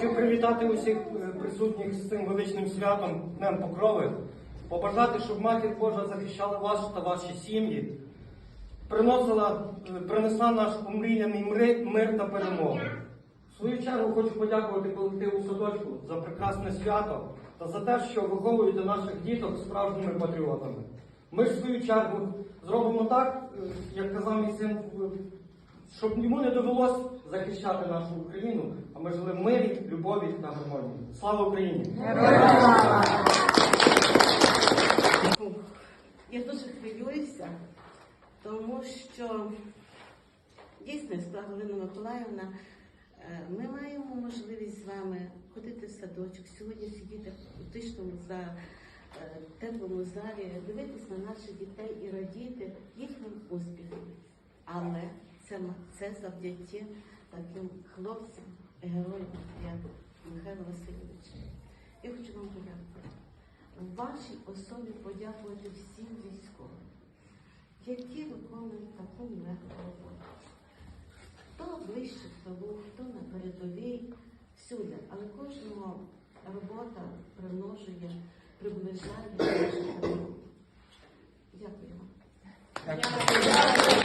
Хочу привітати усіх е, присутніх з цим величним святом Днем Покрови, побажати, щоб матір Божа захищала вас та ваші сім'ї, приносила, е, принесла наш омріяний мир, та перемогу. В свою чергу хочу подякувати колективу садочку за прекрасне свято та за те, що виховуєте наших діток справжніми патріотами. Ми ж в свою чергу зробимо так, е, як казав мій син, щоб йому не довелось захищати нашу Україну, а ми жили в мирі, любові та гармонії. Слава Україні! Я дуже хвилююся, тому що дійсно, сказала Галина Миколаївна, е, ми маємо можливість з вами ходити в садочок, сьогодні сидіти у тишному за е, теплому залі, дивитися на наших дітей і радіти їхнім успіхам. Але це, це завдяки таким хлопцям, героям, як Михайло Васильович. Я хочу вам подякувати вашій особі подякувати всім військовим, які виконують таку нелегку роботу. Хто ближче к тилу, хто на передовій, всюди, але кожного робота примножує, приближає. Дякую вам. Дякую.